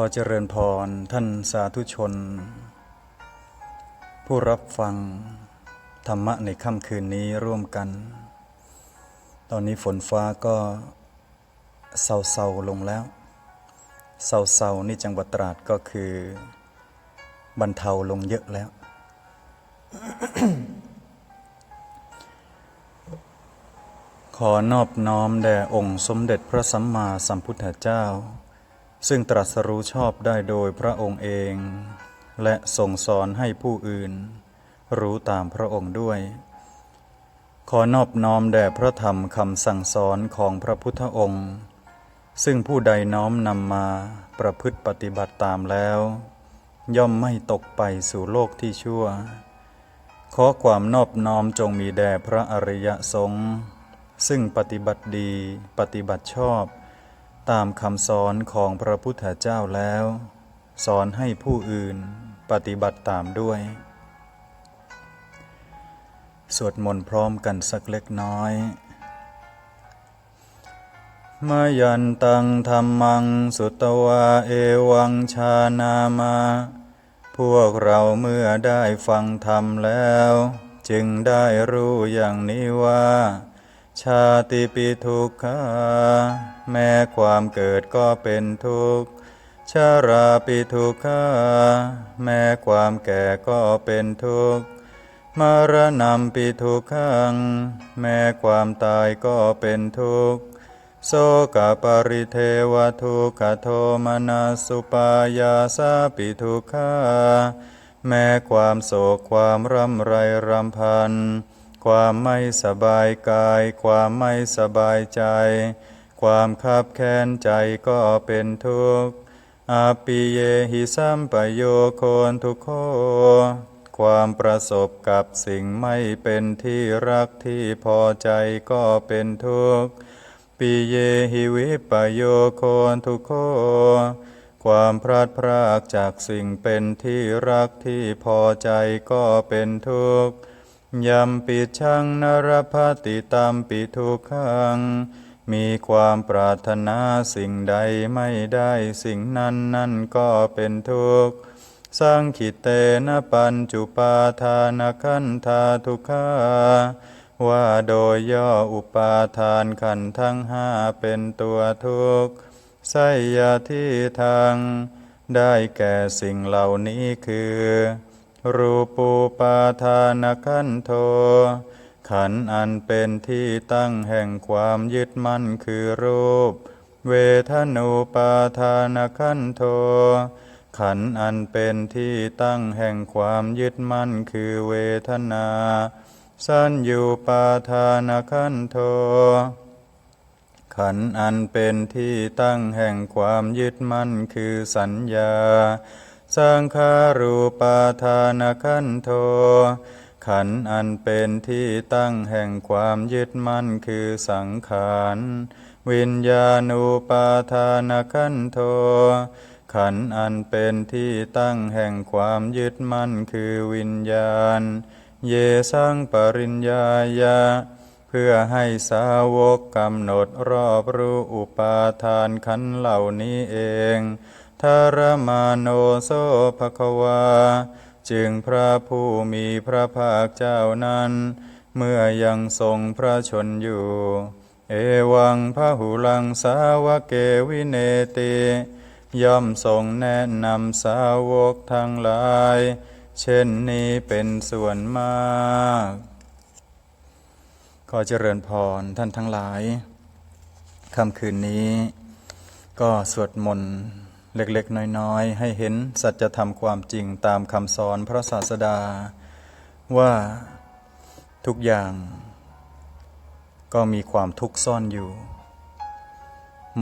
อเจริญพรท่านสาธุชน ผู้รับฟังธรรมะในค่ำคืนนี้ร่วมกัน ตอนนี้ฝนฟ้าก็เศร้าๆลงแล้วเศร้าๆนี่จังหวัดตราดก็คือบรรเทาลงเยอะแล้ว ขอนอบน้อมแด่องค์สมเด็จพระสัมมาสัมพุทธเจ้า ซึ่งตรัสรู้ชอบได้โดยพระองค์เอง และทรงสอนให้ผู้อื่น รู้ตามพระองค์ด้วย ขอนอบน้อมแด่พระธรรมคำสั่งสอนของพระพุทธองค์ ซึ่งผู้ใดน้อมนำมาประพฤติปฏิบัติตามแล้ว ย่อมไม่ตกไปสู่โลกที่ชั่ว ขอความนอบน้อมจงมีแด่พระอริยสงฆ์ซึ่งปฏิบัติดีปฏิบัติชอบ ตามคำสอนของพระพุทธเจ้าแล้ว สอนให้ผู้อื่นปฏิบัติตามด้วย สวดมนต์พร้อมกันสักเล็กน้อยมายันตังธรรมัง สุตวาเอวังชานามา พวกเราเมื่อได้ฟังธรรมแล้ว จึงได้รู้อย่างนี้ว่า ชาติปิทุกขาแม้ความเกิดก็เป็นทุกข์ชาราปิทุกขาแม้ความแก่ก็เป็นทุกข์มรณะปิทุกขัง แม้ความตายก็เป็นทุกข์โสกปริเทวทุกขโทมนาสุปายาสาปิทุกขาแม้ความโศกความร่ำไรรำพัน ความไม่สบายกาย ความไม่สบายใจ ความคับแค้นใจก็เป็นทุกข์อาปิเยหิสัมปโยโคนทุกโคความประสบกับสิ่งไม่เป็นที่รักที่พอใจก็เป็นทุกข์ปิเยหิวิปโยโคนทุกโคความพลาดพรากจากสิ่งเป็นที่รักที่พอใจก็เป็นทุกข์ ยำปิชังนรพติตามปิทุขัง มีความปรารถนาสิ่งใดไม่ได้สิ่งนั้นนั่นก็เป็นทุกข์ สร้างขิเตนะปัญจุปาทานขันธาทุกขาว่าโดยย่ออุปาทานขันทั้งห้าเป็นตัวทุกข์ไสยาที่ทาง ได้แก่สิ่งเหล่านี้คือ รูปูปาทานขันโท ขันอันเป็นที่ตั้งแห่งความยึดมั่นคือรูป เวทนูปาทานขันโท ขันอันเป็นที่ตั้งแห่งความยึดมั่นคือเวทนา สัญญูปาทานขันโท ขันอันเป็นที่ตั้งแห่งความยึดมั่นคือสัญญา สังขารูปาทานขันโท ขันอันเป็นที่ตั้งแห่งความยึดมั่นคือสังขารวิญญาณูปาทานขันโท ขันอันเป็นที่ตั้งแห่งความยึดมั่นคือวิญญาณ เยสังปริญญายาเพื่อให้สาวกกำหนดรอบรู้อุปาทานขันเหล่านี้เอง ทารมาโนโซภควา จึงพระผู้มีพระภาคเจ้านั้น เมื่อยังทรงพระชนอยู่ เอวังพระหุลังสาวเกวิเนติย่อมทรงแนะนำสาวกทั้งหลาย เช่นนี้เป็นส่วนมากขอเจริญพรท่านทั้งหลายค่ำคืนนี้ ก็สวดมนต์ เล็กๆ น้อยๆ ให้เห็นสัจธรรมความจริงตามคำสอนพระศาสดา ว่าทุกอย่างก็มีความทุกข์ซ่อนอยู่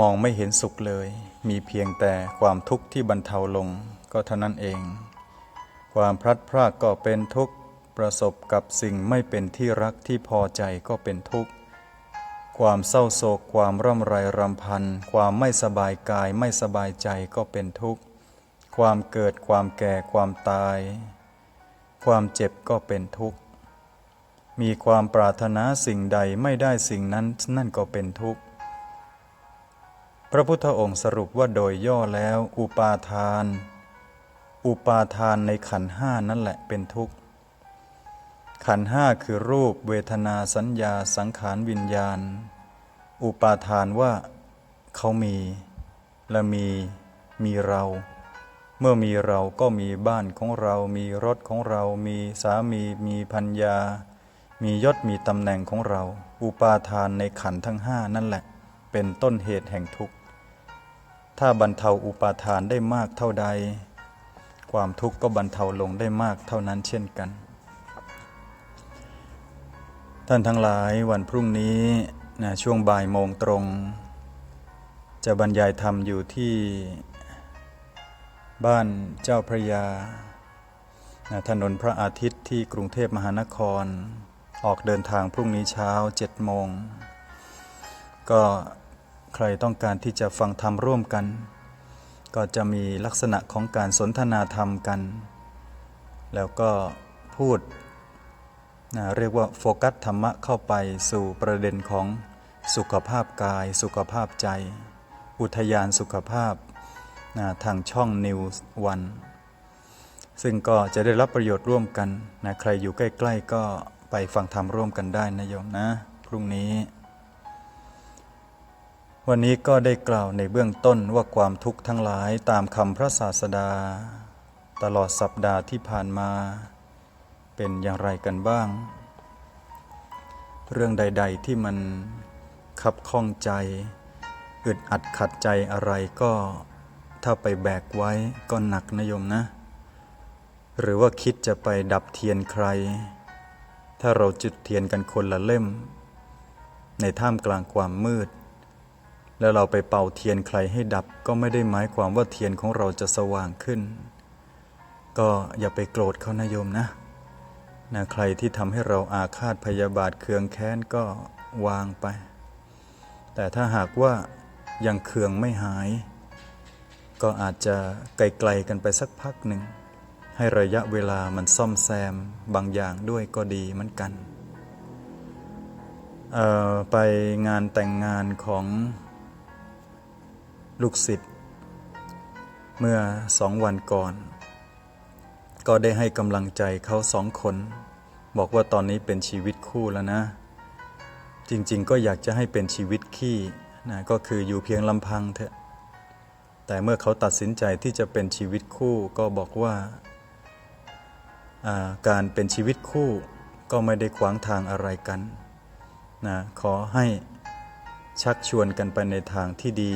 มองไม่เห็นสุขเลย มีเพียงแต่ความทุกข์ที่บรรเทาลงก็เท่านั้นเอง ความพลัดพรากก็เป็นทุกข์ ประสบกับสิ่งไม่เป็นที่รักที่พอใจก็เป็นทุกข์ ความเศร้าโศก ความร่ำไรรำพัน ความไม่สบายกายไม่สบายใจก็เป็นทุกข์ ความเกิดความแก่ความตาย ความเจ็บก็เป็นทุกข์ มีความปรารถนาสิ่งใดไม่ได้สิ่งนั้นนั่นก็เป็นทุกข์ พระพุทธองค์สรุปว่าโดยย่อแล้ว อุปาทาน อุปาทานในขันห้านั่นแหละเป็นทุกข์ ขันห้าคือรูปเวทนาสัญญาสังขารวิญญาณ อุปาทานว่า เขามี และมี มีเรา เมื่อมีเราก็มีบ้านของเรา มีรถของเรา มีสามี มีพัญญา มียศมีตำแหน่งของเรา อุปาทานในขันทั้งห้านั่นแหละ เป็นต้นเหตุแห่งทุกข์ ถ้าบรรเทาอุปาทานได้มากเท่าใด ความทุกข์ก็บรรเทาลงได้มากเท่านั้นเช่นกัน ท่านทั้งหลายวันพรุ่งนี้นะช่วงบ่ายโมงตรง จะบรรยายธรรมอยู่ที่ บ้านเจ้าพระยานะถนนพระอาทิตย์ที่กรุงเทพมหานคร ออกเดินทางพรุ่งนี้เช้าเจ็ดโมง ก็ใครต้องการที่จะฟังธรรมร่วมกัน ก็จะมีลักษณะของการสนทนาธรรมกัน แล้วก็พูด นะเรียกว่าโฟกัสธรรมะเข้าไปสู่ประเด็นของสุขภาพกาย สุขภาพใจ อุทยานสุขภาพนะทางช่องนิวส์วันซึ่งก็จะได้รับประโยชน์ร่วมกันนะใครอยู่ใกล้ ๆ ก็ไปฟังธรรมร่วมกันได้นะโยมนะ พรุ่งนี้ วันนี้ก็ได้กล่าวในเบื้องต้นว่าความทุกข์ทั้งหลายตามคำพระศาสดา ตลอดสัปดาห์ที่ผ่านมา เป็นอย่างไรกันบ้าง เรื่องใด ๆ ที่มันขับข้องใจ อึดอัดขัดใจอะไรก็ถ้าไปแบกไว้ก็หนักนะโยมนะ หรือว่าคิดจะไปดับเทียนใคร ถ้าเราจุดเทียนกันคนละเล่ม ในท่ามกลางความมืด แล้วเราไปเป่าเทียนใครให้ดับก็ไม่ได้หมายความว่าเทียนของเราจะสว่างขึ้น ก็อย่าไปโกรธเขานะโยมนะ นะใครที่ทำให้เราอาฆาตพยาบาทเคืองแค้นก็วางไป แต่ถ้าหากว่ายังเคืองไม่หาย ก็อาจจะไกลๆกันไปสักพักหนึ่ง ให้ระยะเวลามันซ่อมแซมบางอย่างด้วยก็ดีเหมือนกัน ไปงานแต่งงานของลูกศิษย์เมื่อสองวันก่อน ก็ได้ให้กำลังใจเขาสองคน บอกว่าตอนนี้เป็นชีวิตคู่แล้วนะ จริงๆ ก็อยากจะให้เป็นชีวิตขี้นะก็คืออยู่เพียงลำพังเถอะ แต่เมื่อเขาตัดสินใจที่จะเป็นชีวิตคู่ก็บอกว่าอ่าการเป็นชีวิตคู่ก็ไม่ได้ขวางทางอะไรกันนะขอให้ชักชวนกันไปในทางที่ดี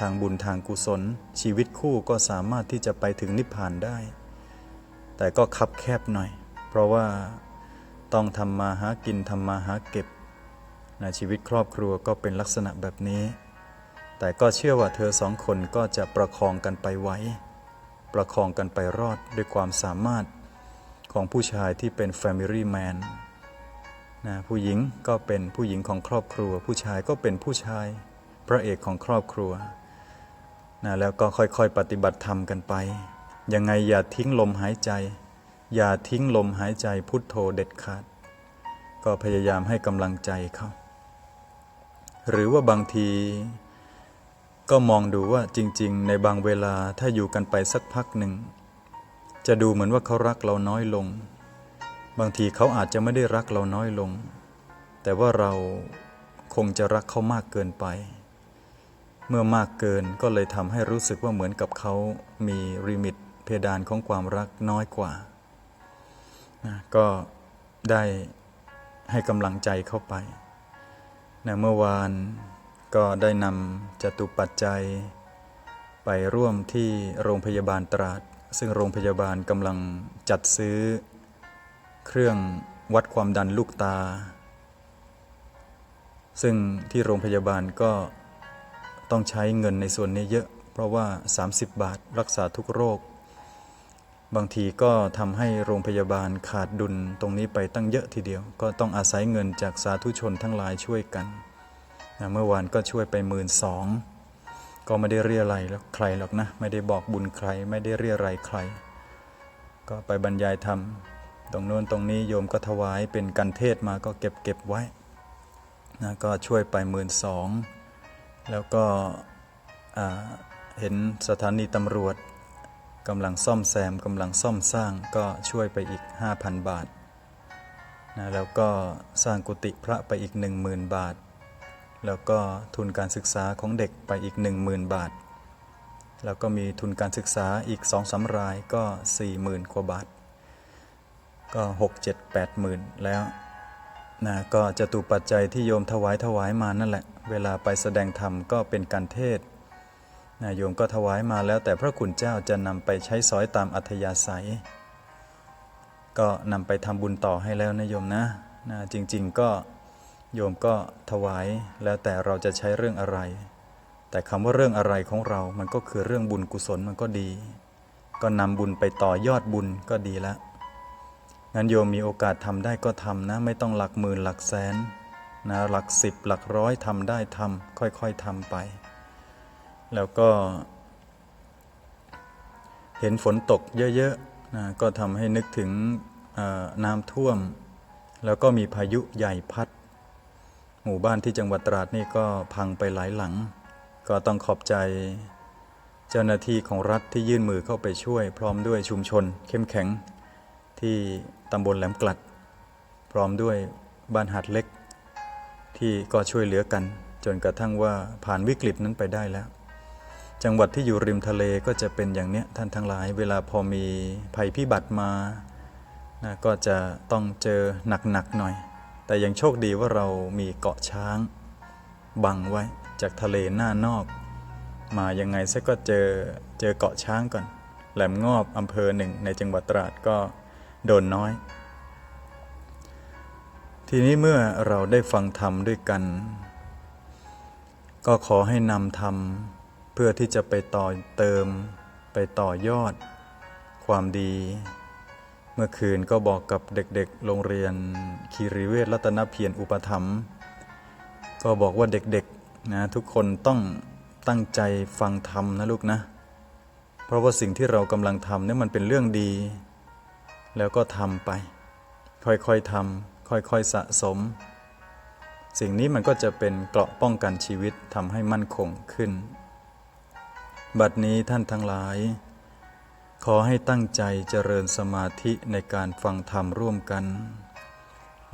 ทางบุญทางกุศล ชีวิตคู่ก็สามารถที่จะไปถึงนิพพานได้ แต่ก็คับแคบหน่อย เพราะว่าต้องทำมาหากินทำมาหาเก็บนะชีวิตครอบครัวก็เป็นลักษณะแบบนี้ แต่ก็เชื่อว่าเธอสองคนก็จะประคองกันไปไว้ประคองกันไปรอดด้วยความสามารถของผู้ชายที่เป็น Family Man นะผู้หญิงก็เป็นผู้หญิงของครอบครัว ผู้ชายก็เป็นผู้ชายพระเอกของครอบครัวนะแล้วก็ค่อยๆปฏิบัติธรรมกันไป ยังไงอย่าทิ้งลมหายใจ อย่าทิ้งลมหายใจพุทโธเด็ดขาด ก็พยายามให้กำลังใจเขาหรือว่าบางที ก็มองดูว่าจริง ๆ ในบางเวลาถ้าอยู่กันไปสักพักหนึ่ง จะดูเหมือนว่าเขารักเราน้อยลง บางทีเขาอาจจะไม่ได้รักเราน้อยลง แต่ว่าเราคงจะรักเขามากเกินไป เมื่อมากเกินก็เลยทำให้รู้สึกว่าเหมือนกับเขามีริมิต เพดานของความรักน้อยกว่านะก็ได้ให้กำลังใจเข้าไปนะเมื่อวานก็ได้นำจตุปัจจัย ไปร่วมที่โรงพยาบาลตราด ซึ่งโรงพยาบาลกำลังจัดซื้อ เครื่องวัดความดันลูกตา ซึ่งที่โรงพยาบาลก็ต้องใช้เงินในส่วนนี้เยอะ เพราะว่า 30 บาทรักษาทุกโรค บางทีก็ทำให้โรงพยาบาลขาดดุลตรงนี้ไปตั้งเยอะทีเดียว ก็ต้องอาศัยเงินจากสาธุชนทั้งหลายช่วยกันนะเมื่อวานก็ช่วยไปหมื่นสองก็ไม่ได้เรียอะไรแล้วใครหรอกนะ ไม่ได้บอกบุญใครไม่ได้เรียอะไรใคร ก็ไปบรรยายธรรมตรงโน้นตรงนี้โยมก็ถวายเป็นกันเทศมาก็เก็บเก็บไว้นะก็ช่วยไปหมื่นสองแล้วก็เห็นสถานีตำรวจ กำลังซ่อมแซมกำลังซ่อมสร้างก็ช่วยไปอีก 5,000 บาทนะแล้วก็สร้างกุฏิพระไปอีก 10,000 บาท แล้วก็ทุนการศึกษาของเด็กไปอีก 10,000 บาท แล้วก็มีทุนการศึกษาอีก2อสารายก็ 40,000กว่าบาท ก็ 6 7 8หมื่นแล้วนะก็จะตุปัจจัยที่โยมถวายถวายมานั่นแหละ เวลาไปแสดงธรรมก็เป็นการเทศ น์นะโยมก็ถวายมาแล้วแต่พระคุณเจ้าจะนำไปใช้สอยตามอัธยาศัย ก็นำไปทำบุญต่อให้แล้วนะโยมนะนะจริง ๆ ก็โยมก็ถวายแล้วแต่เราจะใช้เรื่องอะไร แต่คำว่าเรื่องอะไรของเรา มันก็คือเรื่องบุญกุศลมันก็ดี ก็นำบุญไปต่อยอดบุญก็ดีล้วงั้นโยมมีโอกาสทำได้ก็ทำนะ ไม่ต้องหลักหมื่นหลักแสนนะหลักสิบหลักร้อยทำได้ทำค่อยๆทำไป แล้วก็ เห็นฝนตกเยอะๆนะก็ทำให้นึกถึงน้ำท่วม แล้วก็มีพายุใหญ่พัด หมู่บ้านที่จังหวัดตราดนี่ก็พังไปหลายหลัง ก็ต้องขอบใจเจ้าหน้าที่ของรัฐที่ยื่นมือเข้าไปช่วย พร้อมด้วยชุมชน เข้มแข็งที่ตำบลแหลมกลัด พร้อมด้วยบ้านหัดเล็ก ที่ก็ช่วยเหลือกัน จนกระทั่งว่าผ่านวิกฤตนั้นไปได้แล้ว จังหวัดที่อยู่ริมทะเลก็จะเป็นอย่างเนี้ยท่านทั้งหลาย เวลาพอมีภัยพิบัติมานะก็จะต้องเจอหนักๆหน่อย แต่ยังโชคดีว่าเรามีเกาะช้างบังไว้จากทะเลหน้านอก มายังไงซะก็เจอเจอเกาะช้างก่อน แหลมงอบอำเภอหนึ่งในจังหวัดตราดก็โดนน้อย ทีนี้เมื่อเราได้ฟังธรรมด้วยกัน ก็ขอให้นำธรรม พื่อที่จะไปต่อเติมไปต่อยอด ความดี เมื่อคืนก็บอกกับเด็กๆ โรงเรียนคีรีเวชรัตนเพียรอุปถัมภ์ก็บอกว่าเด็กๆนะทุกคนต้องตั้งใจฟังธรรมนะลูกนะ เพราะว่าสิ่งที่เรากำลังทำเนี่ยมันเป็นเรื่องดี แล้วก็ทำไป ค่อยๆทำค่อยๆสะสม สิ่งนี้มันก็จะเป็นเกราะป้องกันชีวิตทำให้มั่นคงขึ้น บัดนี้ท่านทั้งหลาย ขอให้ตั้งใจเจริญสมาธิในการฟังธรรมร่วมกัน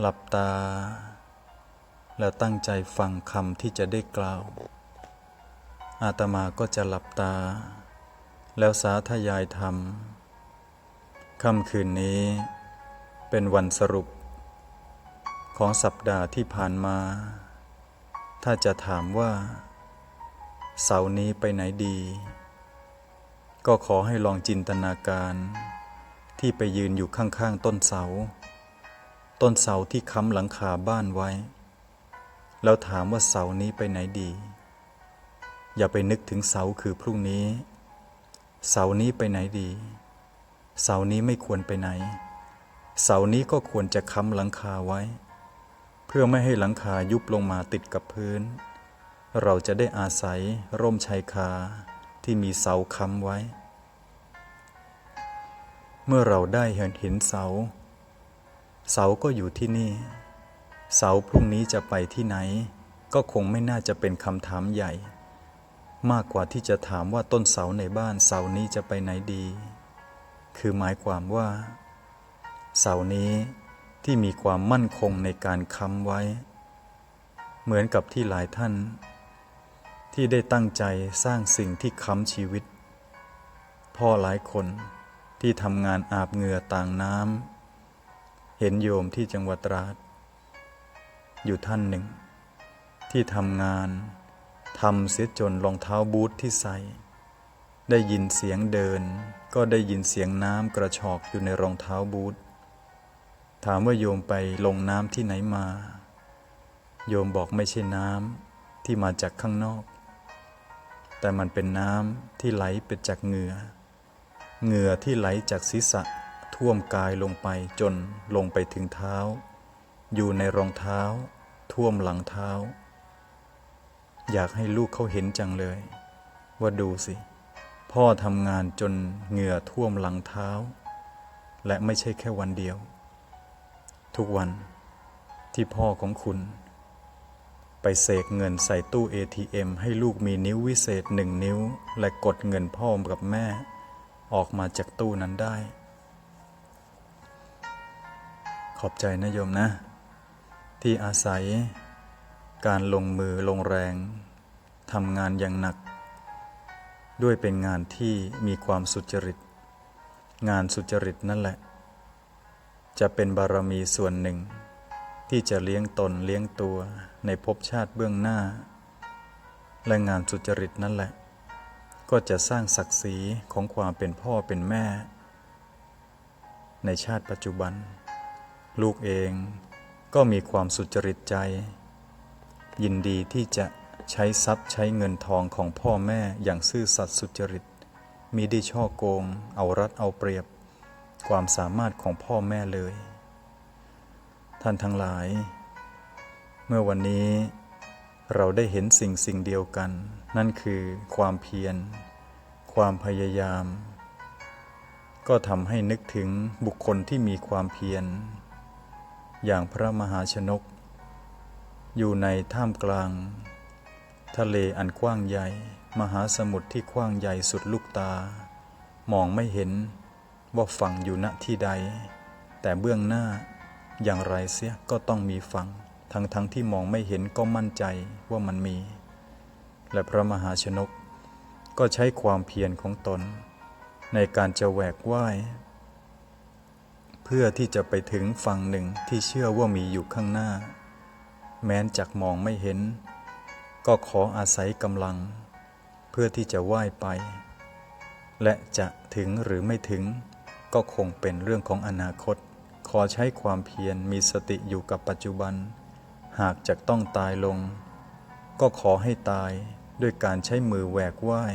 หลับตา แล้วตั้งใจฟังคำที่จะได้กล่าว อาตมาก็จะหลับตา แล้วสาธยายธรรมค่ำคืนนี้เป็นวันสรุป ของสัปดาห์ที่ผ่านมา ถ้าจะถามว่า เสาร์นี้ไปไหนดี ก็ขอให้ลองจินตนาการ ที่ไปยืนอยู่ข้างๆต้นเสา ต้นเสาที่ค้ำหลังคาบ้านไว้ แล้วถามว่าเสานี้ไปไหนดี อย่าไปนึกถึงเสาคือพรุ่งนี้ เสานี้ไปไหนดี เสานี้ไม่ควรไปไหน เสานี้ก็ควรจะค้ำหลังคาไว้ เพื่อไม่ให้หลังคายุบลงมาติดกับพื้น เราจะได้อาศัยร่มชายคาที่มีเสาค้ำไว้ เมื่อเราได้เห็นเห็นเสา เสาก็อยู่ที่นี่ เสาพรุ่งนี้จะไปที่ไหน ก็คงไม่น่าจะเป็นคำถามใหญ่ มากกว่าที่จะถามว่าต้นเสาในบ้านเสานี้จะไปไหนดี คือหมายความว่า เสานี้ที่มีความมั่นคงในการค้ำไว้ เหมือนกับที่หลายท่าน ที่ได้ตั้งใจสร้างสิ่งที่ค้ำชีวิต พ่อหลายคนที่ทำงานอาบเหงื่อต่างน้ำเห็นโยมที่จังหวัดตราดอยู่ท่านหนึ่ง ที่ทำงานทำเสียจนรองเท้าบูทที่ใส่ ได้ยินเสียงเดิน ก็ได้ยินเสียงน้ำกระชอกอยู่ในรองเท้าบูทถามว่าโยมไปลงน้ำที่ไหนมา โยมบอกไม่ใช่น้ำที่มาจากข้างนอก แต่มันเป็นน้ำที่ไหลไปจากเหงื่อ เหงื่อที่ไหลจากศีรษะท่วมกายลงไปจนลงไปถึงเท้า อยู่ในรองเท้า ท่วมหลังเท้า อยากให้ลูกเขาเห็นจังเลย ว่าดูสิ พ่อทำงานจนเหงื่อท่วมหลังเท้า และไม่ใช่แค่วันเดียว ทุกวันที่พ่อของคุณ ไปเสกเงินใส่ตู้ ATM ให้ลูกมีนิ้ววิเศษหนึ่งนิ้ว และกดเงินพ่อกับแม่ ออกมาจากตู้นั้นได้ ขอบใจนะโยมนะ ที่อาศัย การลงมือลงแรงทำงานอย่างหนัก ด้วยเป็นงานที่มีความสุจริต งานสุจริตนั่นแหละ จะเป็นบารมีส่วนหนึ่ง ที่จะเลี้ยงตนเลี้ยงตัว ในภพชาติเบื้องหน้า และงานสุจริตนั่นแหละ ก็จะสร้างศักดิ์ศรีของความเป็นพ่อเป็นแม่ ในชาติปัจจุบัน ลูกเองก็มีความสุจริตใจ ยินดีที่จะใช้ทรัพย์ใช้เงินทองของพ่อแม่อย่างซื่อสัตย์สุจริตมีได้ช่อโกง เอารัดเอาเปรียบ ความสามารถของพ่อแม่เลย ท่านทั้งหลาย เมื่อวันนี้เราได้เห็นสิ่งสิ่งเดียวกัน นั่นคือความเพียร ความพยายาม ก็ทำให้นึกถึงบุคคลที่มีความเพียร อย่างพระมหาชนก อยู่ในท่ามกลาง ทะเลอันกว้างใหญ่ มหาสมุทรที่กว้างใหญ่สุดลูกตา มองไม่เห็นว่าฝั่งอยู่ณที่ใด แต่เบื้องหน้าอย่างไรเสียก็ต้องมีฝั่ง ทั้งทั้งที่มองไม่เห็นก็มั่นใจว่ามันมี และพระมหาชนกก็ใช้ความเพียรของตน ในการจะแหวกว่าย เพื่อที่จะไปถึงฝั่งหนึ่งที่เชื่อว่ามีอยู่ข้างหน้า แม้นจากมองไม่เห็น ก็ขออาศัยกำลัง เพื่อที่จะว่ายไป และจะถึงหรือไม่ถึง ก็คงเป็นเรื่องของอนาคต ขอใช้ความเพียรมีสติอยู่กับปัจจุบัน หากจะต้องตายลง ก็ขอให้ตายด้วยการใช้มือแหวกว่าย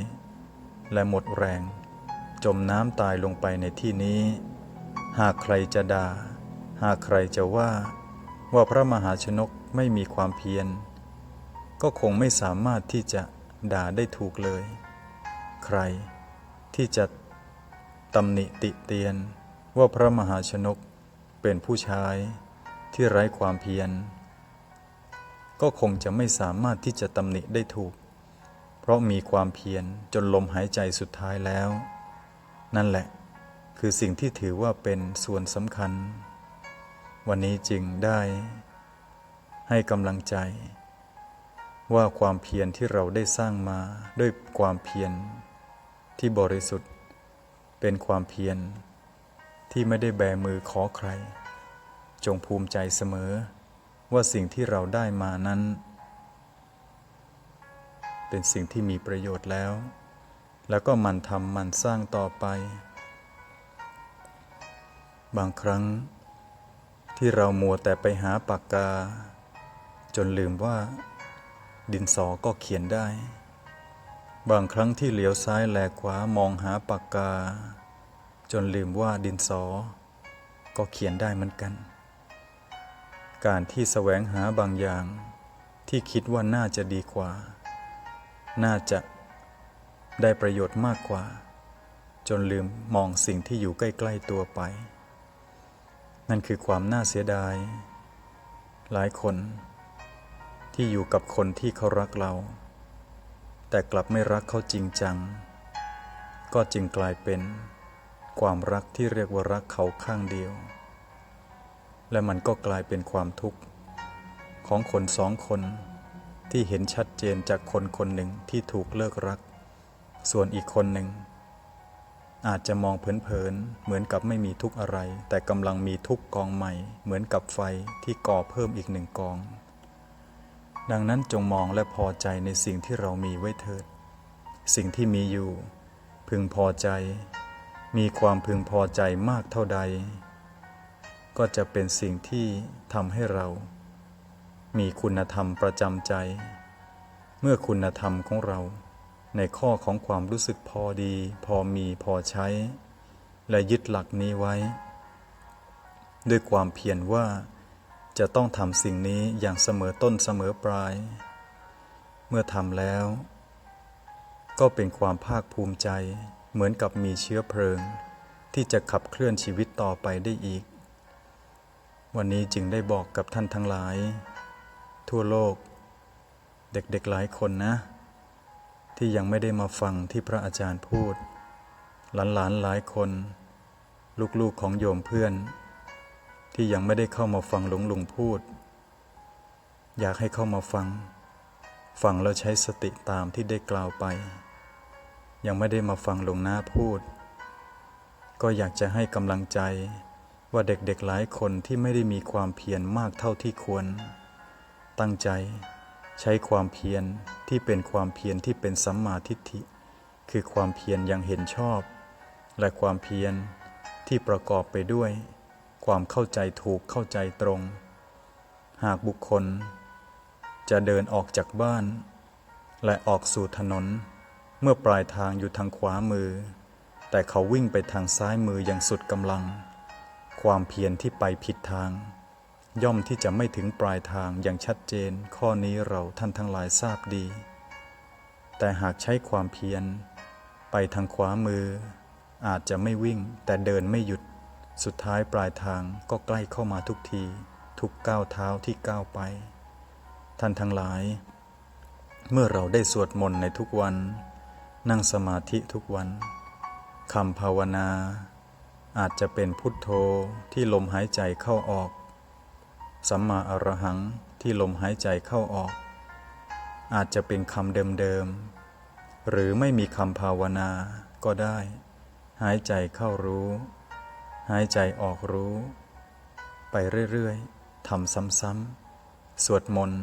และหมดแรง จมน้ำตายลงไปในที่นี้ หากใครจะด่า หากใครจะว่า ว่าพระมหาชนกไม่มีความเพียร ก็คงไม่สามารถที่จะด่าได้ถูกเลย ใครที่จะตำหนิติเตียนว่าพระมหาชนกเป็นผู้ชายที่ไร้ความเพียร ก็คงจะไม่สามารถที่จะตำหนิได้ถูก เพราะมีความเพียรจนลมหายใจสุดท้ายแล้ว นั่นแหละ คือสิ่งที่ถือว่าเป็นส่วนสำคัญ วันนี้จึงได้ ให้กำลังใจ ว่าความเพียรที่เราได้สร้างมาด้วยความเพียรที่บริสุทธิ์ เป็นความเพียรที่ไม่ได้แบมือขอใคร จงภูมิใจเสมอ ว่าสิ่งที่เราได้มานั้น เป็นสิ่งที่มีประโยชน์แล้ว แล้วก็มันทำมันสร้างต่อไป บางครั้ง ที่เรามัวแต่ไปหาปากกา จนลืมว่า ดินสอก็เขียนได้ บางครั้งที่เหลียวซ้ายแลขวามองหาปากกา จนลืมว่าดินสอ ก็เขียนได้เหมือนกัน การที่แสวงหาบางอย่าง ที่คิดว่าน่าจะดีกว่า น่าจะได้ประโยชน์มากกว่า จนลืมมองสิ่งที่อยู่ใกล้ ๆ ตัวไป นั่นคือความน่าเสียดาย หลายคน ที่อยู่กับคนที่เขารักเรา แต่กลับไม่รักเขาจริงจัง ก็จึงกลายเป็น ความรักที่เรียกว่ารักเขาข้างเดียว และมันก็กลายเป็นความทุกข์ ของคนสองคนที่เห็นชัดเจนจากคนคนหนึ่งที่ถูกเลิกรัก ส่วนอีกคนหนึ่ง อาจจะมองเผินๆ เหมือนกับไม่มีทุกข์อะไร แต่กำลังมีทุกข์กองใหม่ เหมือนกับไฟที่ก่อเพิ่มอีกหนึ่งกอง ดังนั้นจงมองและพอใจในสิ่งที่เรามีไว้เถิด สิ่งที่มีอยู่ พึงพอใจ มีความพึงพอใจมากเท่าใด ก็จะเป็นสิ่งที่ทำให้เรา มีคุณธรรมประจำใจ เมื่อคุณธรรมของเรา ในข้อของความรู้สึกพอดี พอมีพอใช้ และยึดหลักนี้ไว้ ด้วยความเพียรว่าจะต้องทำสิ่งนี้อย่างเสมอต้นเสมอปลาย เมื่อทำแล้ว ก็เป็นความภาคภูมิใจ เหมือนกับมีเชื้อเพลิง ที่จะขับเคลื่อนชีวิตต่อไปได้อีก วันนี้จึงได้บอกกับท่านทั้งหลาย ทั่วโลก เด็กๆหลายคนนะ ที่ยังไม่ได้มาฟังที่พระอาจารย์พูด หลานๆหลายคน ลูกๆของโยมเพื่อน ที่ยังไม่ได้เข้ามาฟังหลวงลุงพูด อยากให้เข้ามาฟัง ฟังแล้วใช้สติตามที่ได้กล่าวไป ยังไม่ได้มาฟังหลวงน้าพูด ก็อยากจะให้กำลังใจ ว่าเด็กๆหลายคนที่ไม่ได้มีความเพียรมากเท่าที่ควร ตั้งใจใช้ความเพียรที่เป็นความเพียรที่เป็นสัมมาทิฏฐิ คือความเพียรยังเห็นชอบ และความเพียรที่ประกอบไปด้วย ความเข้าใจถูกเข้าใจตรง หากบุคคล จะเดินออกจากบ้าน และออกสู่ถนน เมื่อปลายทางอยู่ทางขวามือ แต่เขาวิ่งไปทางซ้ายมืออย่างสุดกำลัง ความเพียรที่ไปผิดทาง ย่อมที่จะไม่ถึงปลายทางอย่างชัดเจน ข้อนี้เราท่านทั้งหลายทราบดี แต่หากใช้ความเพียร ไปทางขวามือ อาจจะไม่วิ่งแต่เดินไม่หยุด สุดท้ายปลายทางก็ใกล้เข้ามาทุกที ทุกก้าวเท้าที่ก้าวไป ท่านทั้งหลาย เมื่อเราได้สวดมนต์ในทุกวัน นั่งสมาธิทุกวันคำภาวนา อาจจะเป็นพุทโธที่ลมหายใจเข้าออก สัมมาอรหังที่ลมหายใจเข้าออก อาจจะเป็นคำเดิมๆ หรือไม่มีคำภาวนาก็ได้ หายใจเข้ารู้ หายใจออกรู้ ไปเรื่อยๆทำซ้ำๆ สวดมนต์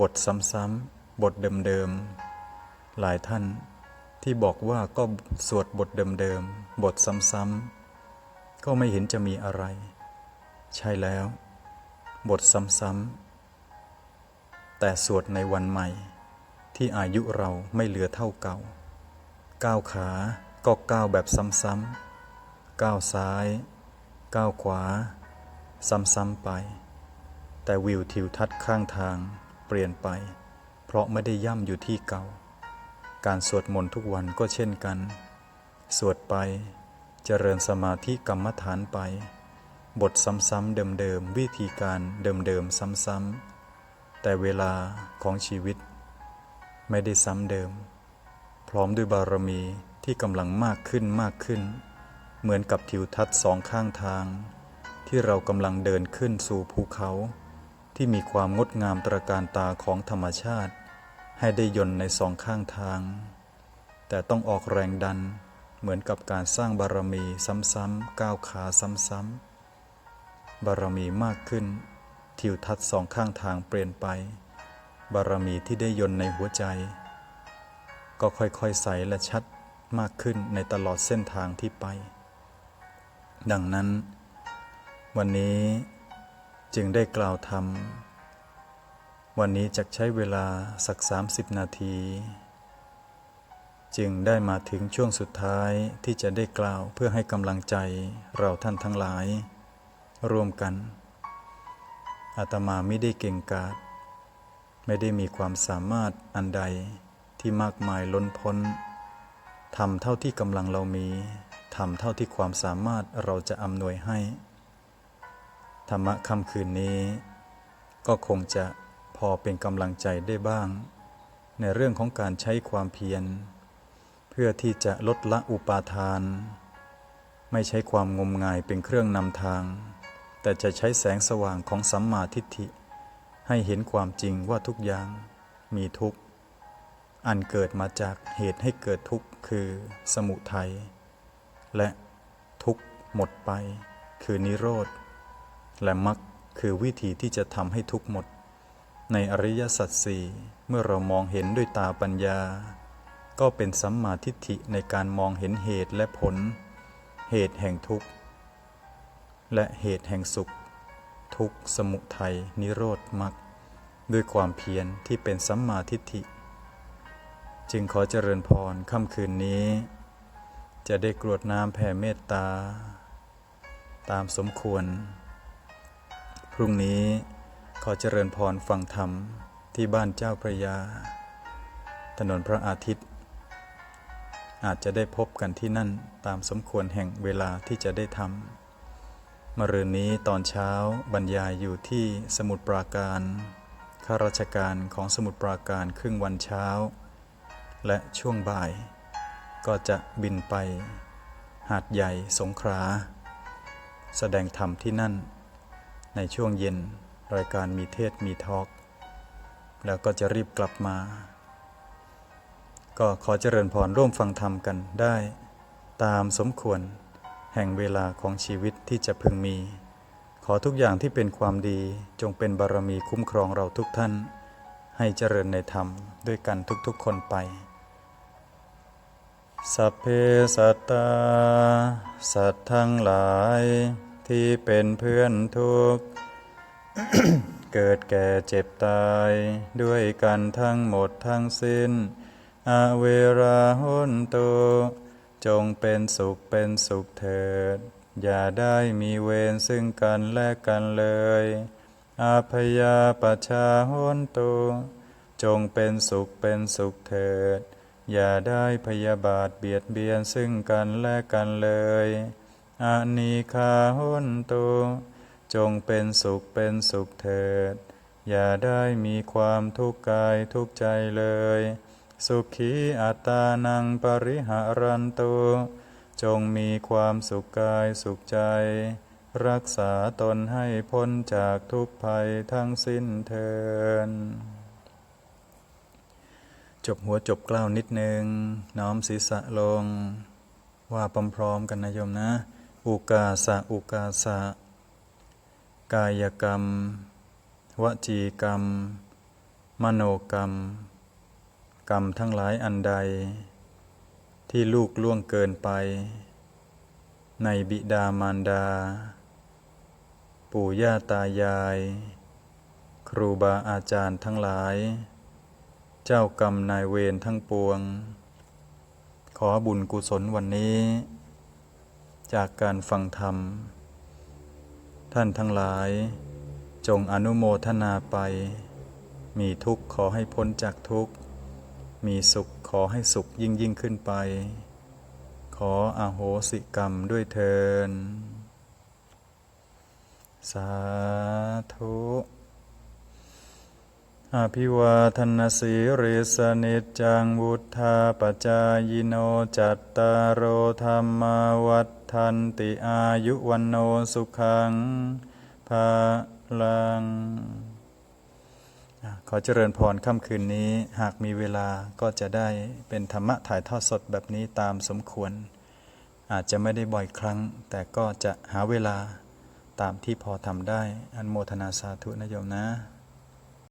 บทซ้ำๆ บทเดิมๆ หลายท่านที่บอกว่าก็สวดบทเดิมๆ บทซ้ำๆ ก็ไม่เห็นจะมีอะไร ใช่แล้ว บทซ้ำๆ แต่สวดในวันใหม่ ที่อายุเราไม่เหลือเท่าเก่า ก้าวขาก็ก้าวแบบซ้ำๆ ก้าวซ้าย ก้าวขวา ซ้ำๆไป แต่วิวทิวทัศน์ข้างทางเปลี่ยนไป เพราะไม่ได้ย่ำอยู่ที่เก่า การสวดมนต์ทุกวันก็เช่นกัน สวดไป เจริญสมาธิกรรมฐานไป บทซ้ำๆเดิมๆวิธีการเดิมๆซ้ำๆแต่เวลาของชีวิต ไม่ได้ซ้ำเดิม พร้อมด้วยบารมีที่กำลังมากขึ้นมากขึ้น เหมือนกับทิวทัศน์สองข้างทาง ที่เรากำลังเดินขึ้นสู่ภูเขา ที่มีความงดงามตระการตาของธรรมชาติ ให้ได้ยนในสองข้างทาง แต่ต้องออกแรงดัน เหมือนกับการสร้างบารมีซ้ำๆก้าวขาซ้ำๆบารมีมากขึ้น ทิวทัศน์สองข้างทางเปลี่ยนไป บารมีที่ได้ยนในหัวใจ ก็ค่อยๆใสและชัดมากขึ้นในตลอดเส้นทางที่ไป ดังนั้น วันนี้จึงได้กล่าวธรรมวันนี้จะใช้เวลาสัก 30 นาที จึงได้มาถึงช่วงสุดท้ายที่จะได้กล่าวเพื่อให้กำลังใจเราท่านทั้งหลาย ร่วมกัน อาตมาไม่ได้เก่งกาจไม่ได้มีความสามารถอันใดที่มากมายล้นพ้นทำเท่าที่กำลังเรามีทำเท่าที่ความสามารถเราจะอำนวยให้ ธรรมะค่ำคืนนี้ ก็คงจะพอเป็นกำลังใจได้บ้าง ในเรื่องของการใช้ความเพียร พื่อที่จะลดละอุปาทาน ไม่ใช้ความงมงายเป็นเครื่องนำทาง แต่จะใช้แสงสว่างของสัมมาทิฏฐิ ให้เห็นความจริงว่าทุกอย่างมีทุกข์ อันเกิดมาจากเหตุให้เกิดทุกข์คือสมุทัยและทุกข์หมดไป คือนิโรธ และมรรคคือวิธีที่จะทำให้ทุกข์หมด ในอริยสัจสี่เมื่อเรามองเห็นด้วยตาปัญญา ก็เป็นสัมมาทิฏฐิในการมองเห็นเหตุและผล เหตุแห่งทุกข์ และเหตุแห่งสุข ทุกข์สมุทัยนิโรธมรรคด้วยความเพียรที่เป็นสัมมาทิฏฐิ จึงขอเจริญพรค่ำคืนนี้ จะได้กรวดน้ำแผ่เมตตา ตามสมควร พรุ่งนี้ขอเจริญพรฟังธรรมที่บ้านเจ้าพระยา ถนนพระอาทิตย์ อาจจะได้พบกันที่นั่นตามสมควรแห่งเวลาที่จะได้ทำมรืนนี้ตอนเช้าบรรยายอยู่ที่สมุทรปราการข้าราชการของสมุทรปราการครึ่งวันเช้า และช่วงบ่าย ก็จะบินไป หาดใหญ่สงขลาแสดงธรรมที่นั่น ในช่วงเย็นรายการมีเทศมีทอล์กแล้วก็จะรีบกลับมา ก็ขอเจริญพรร่วมฟังธรรมกันได้ ตามสมควร แห่งเวลาของชีวิตที่จะพึงมี ขอทุกอย่างที่เป็นความดีจงเป็นบารมีคุ้มครองเราทุกท่าน ให้เจริญในธรรมด้วยกันทุกๆคนไปสัพเพสัตตา สัตว์ทั้งหลายที่เป็นเพื่อนทุกข์ เกิดแก่เจ็บตายด้วยกันทั้งหมดทั้งสิ้น อาเวราหุนตุจงเป็นสุขเป็นสุขเถิด อย่าได้มีเวรซึ่งกันและกันเลยอาพยาปชาหุนตุจงเป็นสุขเป็นสุขเถิด อย่าได้พยาบาทเบียดเบียนซึ่งกันและกันเลยอานิคาหุนตุจงเป็นสุขเป็นสุขเถิด อย่าได้มีความทุกข์กายทุกใจเลย สุขีอัตานังปริหารันตุจงมีความสุขกายสุขใจ รักษาตนให้พ้นจากทุกภัยทั้งสิ้นเทินจบหัวจบกล้าวนิดนึง น้อมศีรษะลง ว่าพร้อมๆกันนะโยมนะ อุกาสะอุกาสะ กายกรรม วจีกรรม มโนกรรม กรรมทั้งหลายอันใด ที่ลูกล่วงเกินไป ในบิดามารดา ปู่ย่าตายาย ครูบาอาจารย์ทั้งหลาย เจ้ากรรมนายเวรทั้งปวง ขอบุญกุศลวันนี้ จากการฟังธรรม ท่านทั้งหลาย จงอนุโมทนาไป มีทุกข์ขอให้พ้นจากทุกข์ มีสุขขอให้สุขยิ่งยิ่งขึ้นไป ขออโหสิกรรมด้วยเทิน สาธุอภิวาทนสีริสนิจจังวุธาปจายโนจัตตารโอธรรมาวัฏทันติอายุวันโนสุขังภาลัง ขอเจริญพรค่ำคืนนี้หากมีเวลาก็จะได้เป็นธรรมะถ่ายทอดสดแบบนี้ตามสมควร อาจจะไม่ได้บ่อยครั้ง แต่ก็จะหาเวลาตามที่พอทำได้ อันโมทนาสาธุนะโยมนะ